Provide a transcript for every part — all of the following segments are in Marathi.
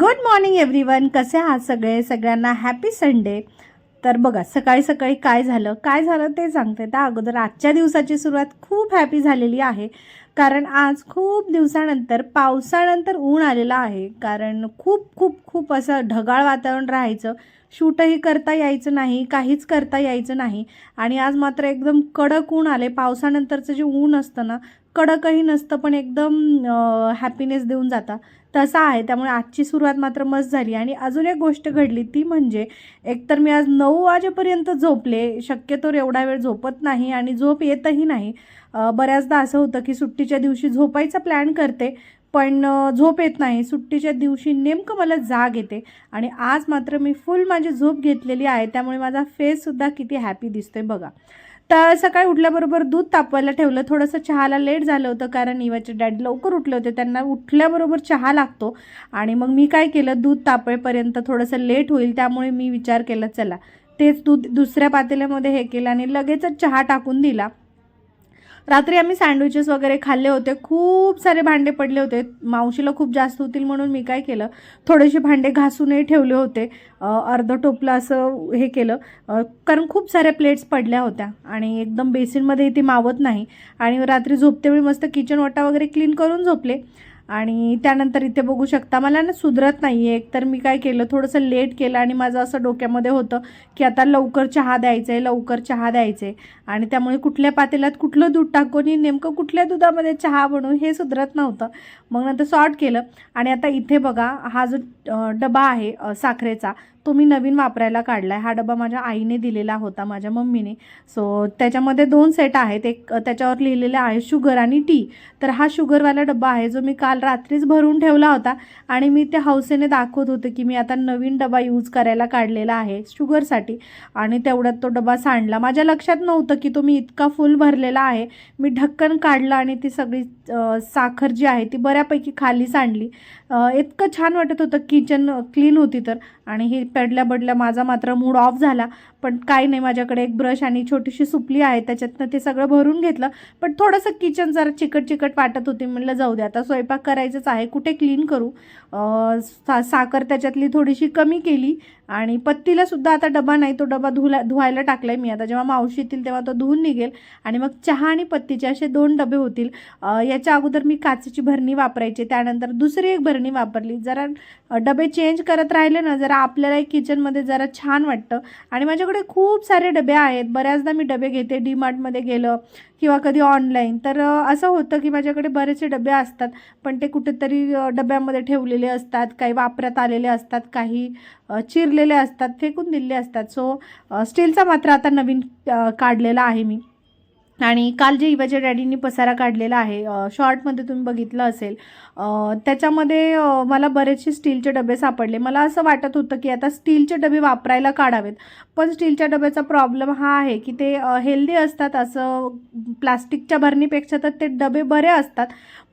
गुड मॉर्निंग एव्हरीवन कसे आहात सगळे? सगळ्यांना हॅपी संडे तर बघा सकाळी सकाळी काय झालं? काय झालं ते सांगते. त्या अगोदर आजच्या दिवसाची सुरुवात खूप हॅपी झालेली आहे. कारण आज खूप दिवसानंतर पावसानंतर ऊन आलेलं आहे. कारण खूप खूप खूप असं ढगाळ वातावरण राहायचं. शूटही करता यायचं नाही काहीच करता यायचं नाही. आणि आज मात्र एकदम कडक ऊन आले पावसानंतरचं जे ऊन असतं ना कडकही नसतं पण एकदम हॅपीनेस देऊन जाता. तसा आहे. त्यामुळे आजची सुरुवात मात्र मस्त झाली. आणि अजून एक गोष्ट घडली ती म्हणजे एकतर मी आज नऊ वाजेपर्यंत झोपले शक्यतोवर एवढा वेळ झोपत नाही आणि झोप येतही नाही. बऱ्याचदा असं होतं की सुट्टीच्या दिवशी झोपायचा प्लॅन करते पण झोप येत नाही. सुट्टीच्या दिवशी नेमकं मला जाग येते आणि आज मात्र मी फुल माझी झोप घेतलेली आहे. त्यामुळे माझा फेससुद्धा किती हॅपी दिसतोय बघा. तर सकाळी उठल्याबरोबर दूध तापवायला ठेवलं. थोडंसं चहाला लेट झालं होतं कारण इवाचे डॅडी लवकर उठले होते. त्यांना उठल्याबरोबर चहा लागतो. आणि मग मी काय केलं? दूध तापेपर्यंत थोडंसं लेट होईल त्यामुळे मी विचार केला चला. तेच दूध दुसऱ्या पातेल्यामध्ये हे केलं आणि लगेचच चहा टाकून दिला. रात्री आम्ही सँडविचेस वगैरे खाल्ले होते. खूप सारे भांडे पडले होते. मावशीला खूप जास्त होतील म्हणून मी काय केलं? थोडेसे भांडे घासूनही ठेवले होते. अर्धं अर्ध टोपलं असं हे केलं. कारण खूप साऱ्या प्लेट्स पडल्या होत्या आणि एकदम बेसिनमध्ये ती मावत नाही. आणि रात्री झोपतेवेळी मस्त किचन वाटा वगैरे क्लीन करून झोपले. आणि त्यानंतर इथे बघू शकता मला ना सुधरत नाही आहे एकतर मी काय केलं थोडंसं लेट केलं आणि माझं असं डोक्यामध्ये होतं की आता लवकर चहा द्यायचं आहे लवकर चहा द्यायचं आहे आणि त्यामुळे कुठल्या पातेल्यात कुठलं दूध टाकून आणि नेमकं कुठल्या दुधामध्ये चहा बनवू हे सुधरत नव्हतं. मग नंतर सॉर्ट केलं. आणि आता इथे बघा हा जो डबा आहे साखरेचा तो मी नवीन वापरायला काढला आहे हा डबा माझ्या आईने दिलेला होता माझ्या मम्मीने. सो त्याच्यामध्ये दोन सेट आहेत. एक त्याच्यावर लिहिलेलं आहे शुगर आणि टी तर हा शुगरवाला डबा आहे जो मी काल रात्रीच भरून ठेवला होता. आणि मी त्या हौसेने दाखवत होते की मी आता नवीन डबा यूज करायला काढलेला आहे शुगरसाठी आणि तेवढ्यात तो डबा सांडला. माझ्या लक्षात नव्हतं की तो मी इतका फुल भरलेला आहे. मी ढक्कन काढलं आणि ती सगळी साखर जी आहे ती बऱ्यापैकी खाली सांडली. इतकं छान वाटत होतं. किचन क्लीन होती तर. आणि हे पडल्या बडल्या माझा मात्र मूड ऑफ झाला. पण काही नाही माझ्याकडे एक ब्रश आणि छोटीशी सुपली आहे. त्याच्यातनं ते सगळं भरून घेतलं. पण थोडंसं किचन जरा चिकट चिकट वाटत होती. म्हणलं जाऊ दे आता स्वयंपाक करायचंच आहे. कुठे क्लीन करू? सा साखर त्याच्यातली थोडीशी कमी केली. आणि पत्तीला सुद्धा आता डबा नाही. तो डबा धुला धुवायला टाकला आहे मी. आता जेव्हा मावशी येतील तेव्हा तो धुवून निघेल. आणि मग चहा आणि पत्तीचे असे दोन डबे होतील. याच्या अगोदर मी काचेची भरणी वापरायची. त्यानंतर दुसरी एक भरणी वापरली. जरा डबे चेंज करत राहिले ना जरा आपल्याला किचनमध्ये जरा छान वाटतं. आणि माझ्याकडे खूप सारे डबे आहेत. बऱ्याचदा मी डबे घेते डी मार्टमध्ये गेलं किंवा कधी ऑनलाईन. तर असं होतं की माझ्याकडे बरेचसे डबे असतात पण ते कुठेतरी डब्यामध्ये ठेवलेले असतात काही वापरात आलेले असतात काही चिरलेले असतात फेकून दिलेले असतात. सो स्टीलचा मात्र आता नवीन काढलेला आहे मी. आणि काल जे इवाच्या डॅडींनी पसारा काढलेला आहे शॉर्टमध्ये तुम्ही बघितलं असेल त्याच्यामध्ये मला बरेचसे स्टीलचे डबे सापडले. मला असं वाटत होतं की आता स्टीलचे डबे वापरायला काढावेत. पण स्टीलच्या डब्याचा प्रॉब्लेम हा आहे की ते हेल्दी असतात असं प्लास्टिकच्या भरणीपेक्षा तर ते डबे बरे असतात.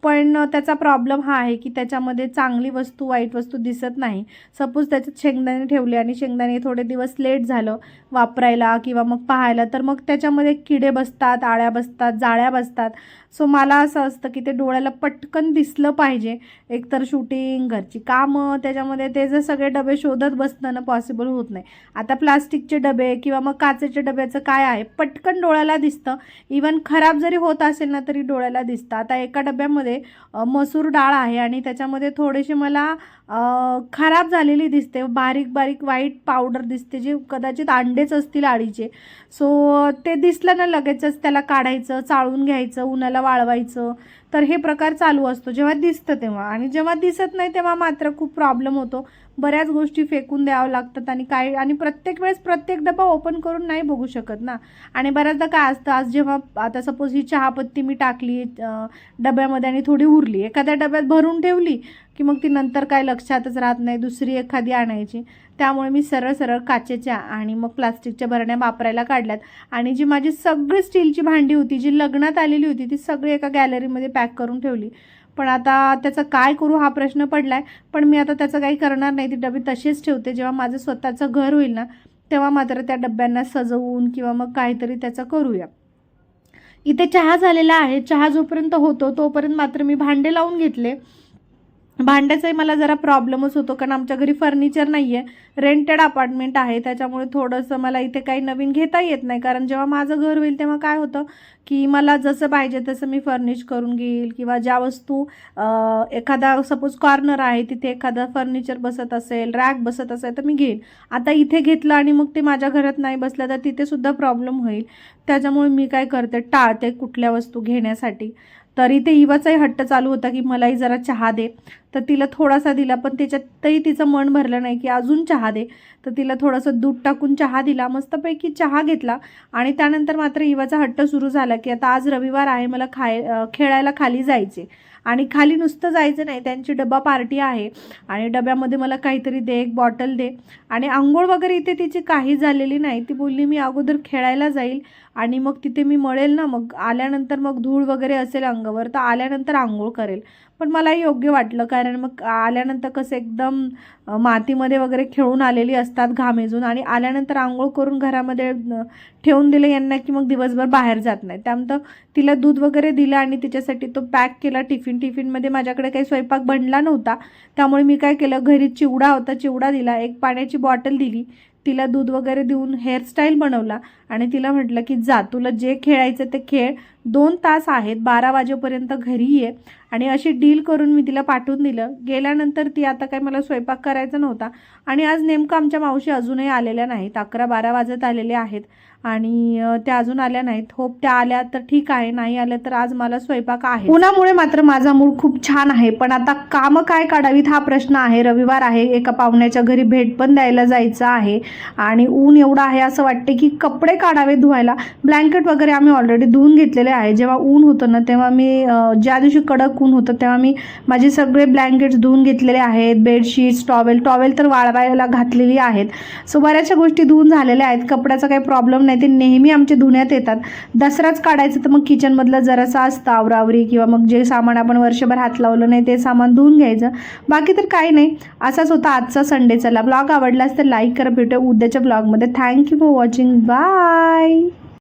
पण त्याचा प्रॉब्लेम हा आहे की त्याच्यामध्ये चांगली वस्तू वाईट वस्तू दिसत नाही. सपोज त्याच्यात शेंगदाणे ठेवले आणि शेंगदाणे थोडे दिवस लेट झालं वापरायला किंवा मग पाहायला तर मग त्याच्यामध्ये किडे बसतात आळ्या बसतात जाळ्या बसतात. सो मला असं असतं की ते डोळ्याला पटकन दिसलं पाहिजे. एकतर शूटिंग घरची कामं त्याच्यामध्ये ते जर सगळे डबे शोधत बसणं ना पॉसिबल होत नाही. आता प्लास्टिकचे डबे किंवा मग काचेच्या डब्याचं काय आहे? पटकन डोळ्याला दिसतं. इवन खराब जरी होत असेल ना तरी डोळ्याला दिसतं. आता एका डब्यामध्ये मसूर डाळ आहे आणि त्याच्यामध्ये थोडेसे मला खराब झालेली दिसते. बारीक बारीक व्हाईट पावडर दिसते जे कदाचित अंडेच असतील आळीचे. सो ते दिसलं ना लगेचच त्याला काढायचं चाळून घ्यायचं उन्हाला वाळवायचं. तर हे प्रकार चालू असतो. जेव्हा दिसतं तेव्हा. आणि जेव्हा दिसत नाही तेव्हा मात्र खूप प्रॉब्लेम होतो. बऱ्याच गोष्टी फेकून द्यावं लागतात आणि काय आणि प्रत्येक वेळेस प्रत्येक डबा ओपन करून नाही बघू शकत ना. आणि बऱ्याचदा काय असतं आज जेव्हा आता सपोज ही चहापत्ती मी टाकली डब्यामध्ये आणि थोडी उरली एखाद्या डब्यात भरून ठेवली की मग ती नंतर काय लक्षातच राहत नाही दुसरी एखादी आणायची. त्यामुळे मी सरळ सरळ काचेच्या आणि मग प्लास्टिकच्या भरण्या वापरायला काढल्यात. आणि जी माझी सगळी स्टीलची भांडी होती जी लग्नात आलेली होती ती सगळी एका गॅलरीमध्ये पॅक करून ठेवली. पण आता त्याचं काय करू हा प्रश्न पडला आहे पण मी आता त्याचं काही करणार नाही. ती डबी तशीच ठेवते. जेव्हा माझं स्वतःचं घर होईल ना तेव्हा मात्र त्या डब्यांना सजवून किंवा मग काहीतरी त्याचं करूया. इथे चहा झालेला आहे. चहा जोपर्यंत होतो तोपर्यंत मात्र मी भांडे लावून घेतले. भांड्याचाही मला जरा प्रॉब्लेमच होतो कारण आमच्या घरी फर्निचर नाही आहे रेंटेड अपार्टमेंट आहे त्याच्यामुळे थोडंसं मला इथे काही नवीन घेता येत नाही. कारण जेव्हा माझं घर होईल तेव्हा काय होतं की मला जसं पाहिजे तसं मी फर्निश करून घेईल. किंवा ज्या वस्तू एखादा सपोज कॉर्नर आहे तिथे एखादा फर्निचर बसत असेल रॅक बसत असेल तर मी घेईन आता इथे घेतलं आणि मग ते माझ्या घरात नाही बसलं तर तिथेसुद्धा प्रॉब्लेम होईल. त्याच्यामुळे मी काय करते टाळते कुठल्या वस्तू घेण्यासाठी. तरी ते इवाचाही हट्ट चालू होता की मलाही जरा चहा दे. तर तिला थोडासा दिला पण त्याच्यातही तिचं मन भरलं नाही की अजून चहा दे. तर तिला थोडंसं दूध टाकून चहा दिला मस्तपैकी चहा घेतला आणि त्यानंतर मात्र इवाचा हट्ट सुरू झाला की आता आज रविवार आहे मला खाय खेळायला खाली जायचे आणि खाली नुसतं जायचं नाही. त्यांची डबा पार्टी आहे. आणि डब्यामध्ये मला काहीतरी दे एक बॉटल दे. आणि आंघोळ वगैरे इथे तिची काही झालेली नाही. ती बोलली मी अगोदर खेळायला जाईल आणि मग तिथे मी मळेल ना. मग आल्यानंतर मग धूळ वगैरे असेल अंगावर तर आल्यानंतर आंघोळ करेल. पण मला योग्य वाटलं कारण मग आल्यानंतर कसं एकदम मातीमध्ये वगैरे खेळून आलेली असतात घामेजून आणि आल्यानंतर आंघोळ करून घरामध्ये ठेवून दिलं यांना की मग दिवसभर बाहेर जात नाही. त्यानंतर तिला दूध वगैरे दिलं आणि तिच्यासाठी तो पॅक केला टिफिन. टिफिनमध्ये माझ्याकडे काही स्वयंपाक बनला नव्हता. त्यामुळे मी काय केलं घरी चिवडा होता चिवडा दिला एक पाण्याची बॉटल दिली. तिला दूध वगैरे देऊन हेअरस्टाईल बनवला आणि तिला म्हटलं की जा तुला जे खेळायचं ते खेळ. दोन तास आहेत बारा वाजेपर्यंत घरी ये आणि अशी डील करून मी तिला पाठवून दिलं. गेल्यानंतर ती आता काय मला स्वयंपाक करायचा नव्हता आणि आज नेमकं आमच्या मावशी अजूनही आलेल्या नाहीत. अकरा बारा वाजत आलेले आहेत आणि त्या अजून आल्या नाहीत. होप त्या आल्या तर ठीक आहे नाही आल्या तर आज मला स्वयंपाक आहे. उन्हामुळे मात्र माझा मूड खूप छान आहे पण आता कामं काय काढावीत हा प्रश्न आहे. रविवार आहे एका पाहुण्याच्या घरी भेट पण द्यायला जायचं आहे आणि ऊन एवढं आहे असं वाटते की कपडे काढावे धुवायला. ब्लँकेट वगैरे आम्ही ऑलरेडी धुवून घेतलेले आहे. जेव्हा ऊन होतं ना तेव्हा मी ज्या दिवशी कडक ऊन होतं तेव्हा मी माझे सगळे ब्लँकेट्स धुवून घेतलेले आहेत बेडशीट्स टॉवेल टॉवेल तर वाळवायला घातलेली आहेत. सो बऱ्याचशा गोष्टी धुवून झालेल्या आहेत. कपड्याचा काही प्रॉब्लेम नाही. ते नेहमी आमचे धुण्यात येतात. दसराच काढायचं तर मग किचनमधलं जरासं असतं आवरावरी किंवा मग जे सामान आपण वर्षभर हात लावलं नाही ते सामान धुवून घ्यायचं. बाकी तर काही नाही. असाच होता आजचा संडे चला ब्लॉग आवडलास तर लाईक करा. भेटू उद्याच्या ब्लॉगमध्ये. Thank you for watching bye